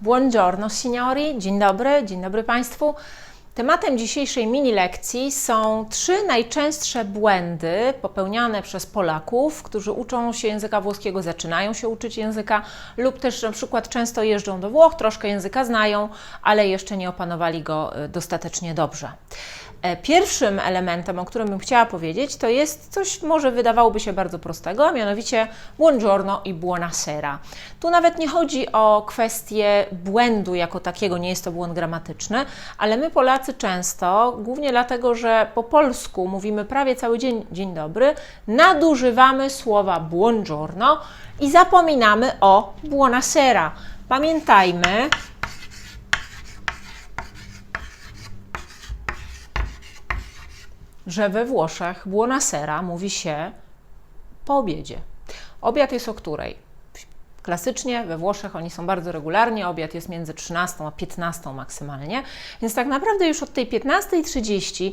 Buongiorno signori, dzień dobry, dzień dobry Państwu. Tematem dzisiejszej mini lekcji są trzy najczęstsze błędy popełniane przez Polaków, którzy uczą się języka włoskiego, zaczynają się uczyć języka, lub też na przykład często jeżdżą do Włoch, troszkę języka znają, ale jeszcze nie opanowali go y, dostatecznie dobrze. E, Pierwszym elementem, o którym bym chciała powiedzieć, to jest coś, może wydawałoby się bardzo prostego, a mianowicie buongiorno i buonasera. Tu nawet nie chodzi o kwestię błędu jako takiego, nie jest to błąd gramatyczny, ale my Polacy często, głównie dlatego, że po polsku mówimy prawie cały dzień dzień dobry, nadużywamy słowa buongiorno i zapominamy o buonasera. Pamiętajmy, że we Włoszech buonasera mówi się po obiedzie. Obiad jest o której? Klasycznie we Włoszech oni są bardzo regularnie, obiad jest między 13 a 15 maksymalnie, więc tak naprawdę już od tej 15.30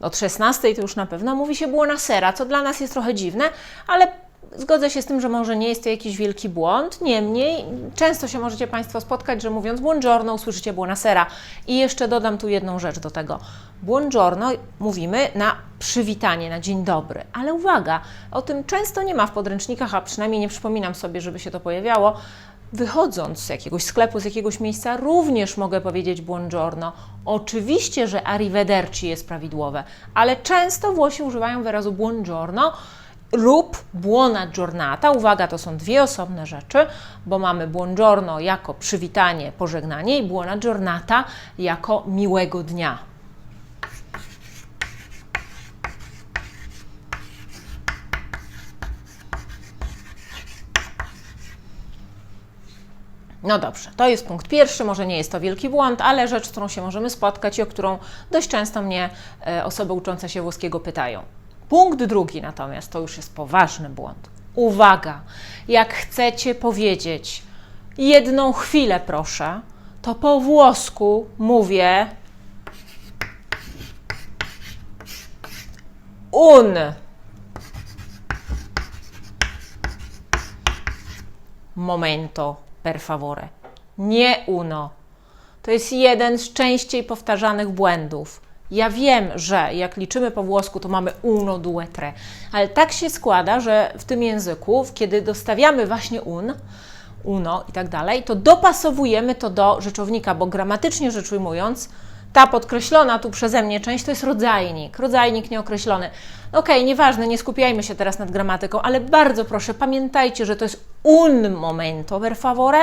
od 16 to już na pewno mówi się buonasera, co dla nas jest trochę dziwne, ale zgodzę się z tym, że może nie jest to jakiś wielki błąd. Niemniej często się możecie Państwo spotkać, że mówiąc buongiorno usłyszycie buonasera. I jeszcze dodam tu jedną rzecz do tego. Buongiorno mówimy na przywitanie, na dzień dobry. Ale uwaga, o tym często nie ma w podręcznikach, a przynajmniej nie przypominam sobie, żeby się to pojawiało. Wychodząc z jakiegoś sklepu, z jakiegoś miejsca, również mogę powiedzieć buongiorno. Oczywiście, że arrivederci jest prawidłowe, ale często Włosi używają wyrazu buongiorno lub buona giornata. Uwaga, to są dwie osobne rzeczy, bo mamy buongiorno jako przywitanie, pożegnanie i buona giornata jako miłego dnia. No dobrze, to jest punkt pierwszy, może nie jest to wielki błąd, ale rzecz, z którą się możemy spotkać i o którą dość często mnie e, osoby uczące się włoskiego pytają. Punkt drugi natomiast to już jest poważny błąd. Uwaga, jak chcecie powiedzieć jedną chwilę proszę, to po włosku mówię un. Momento, per favore. Nie uno. To jest jeden z częściej powtarzanych błędów. Ja wiem, że jak liczymy po włosku, to mamy uno, due, tre, ale tak się składa, że w tym języku, kiedy dostawiamy właśnie un, uno i tak dalej, to dopasowujemy to do rzeczownika, bo gramatycznie rzecz ujmując, ta podkreślona tu przeze mnie część to jest rodzajnik, rodzajnik nieokreślony. Okej, okay, nieważne, nie skupiajmy się teraz nad gramatyką, ale bardzo proszę, pamiętajcie, że to jest un momento, per favore,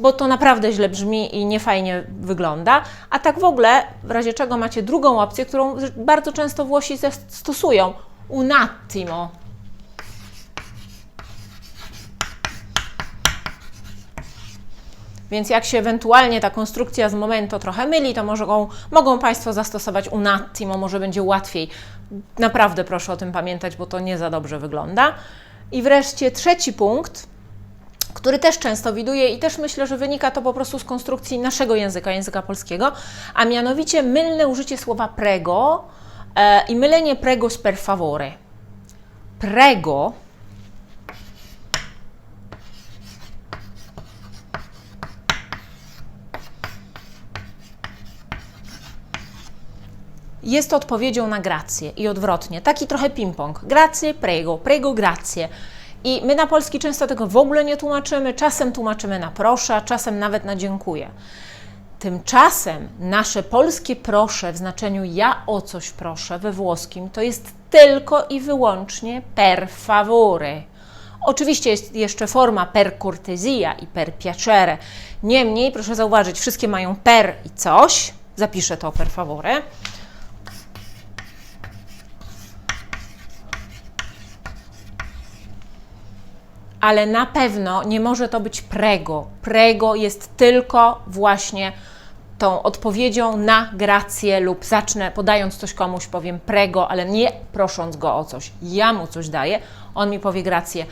bo to naprawdę źle brzmi i niefajnie wygląda. A tak w ogóle, w razie czego macie drugą opcję, którą bardzo często Włosi stosują, un attimo. Więc jak się ewentualnie ta konstrukcja z momento trochę myli, to mogą, mogą Państwo zastosować un attimo, może będzie łatwiej. Naprawdę proszę o tym pamiętać, bo to nie za dobrze wygląda. I wreszcie trzeci punkt, który też często widuję i też myślę, że wynika to po prostu z konstrukcji naszego języka, języka polskiego, a mianowicie mylne użycie słowa prego e, i mylenie prego z per favore. Prego jest odpowiedzią na grację i odwrotnie. Taki trochę ping-pong. Grazie, prego, prego, grazie. I my na polski często tego w ogóle nie tłumaczymy, czasem tłumaczymy na proszę, czasem nawet na dziękuję. Tymczasem nasze polskie proszę w znaczeniu ja o coś proszę we włoskim to jest tylko i wyłącznie per favore. Oczywiście jest jeszcze forma per cortesia i per piacere. Niemniej, proszę zauważyć, wszystkie mają per i coś. Zapiszę to per favore. Ale na pewno nie może to być prego. Prego jest tylko właśnie tą odpowiedzią na grację lub zacznę podając coś komuś, powiem prego, ale nie prosząc go o coś. Ja mu coś daję, on mi powie grację.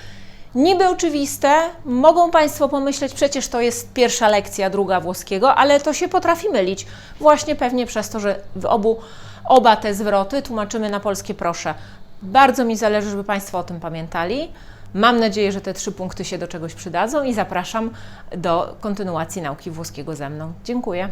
Niby oczywiste, mogą Państwo pomyśleć, przecież to jest pierwsza lekcja, druga włoskiego, ale to się potrafi mylić. Właśnie pewnie przez to, że w obu, oba te zwroty tłumaczymy na polskie proszę. Bardzo mi zależy, żeby Państwo o tym pamiętali. Mam nadzieję, że te trzy punkty się do czegoś przydadzą i zapraszam do kontynuacji nauki włoskiego ze mną. Dziękuję.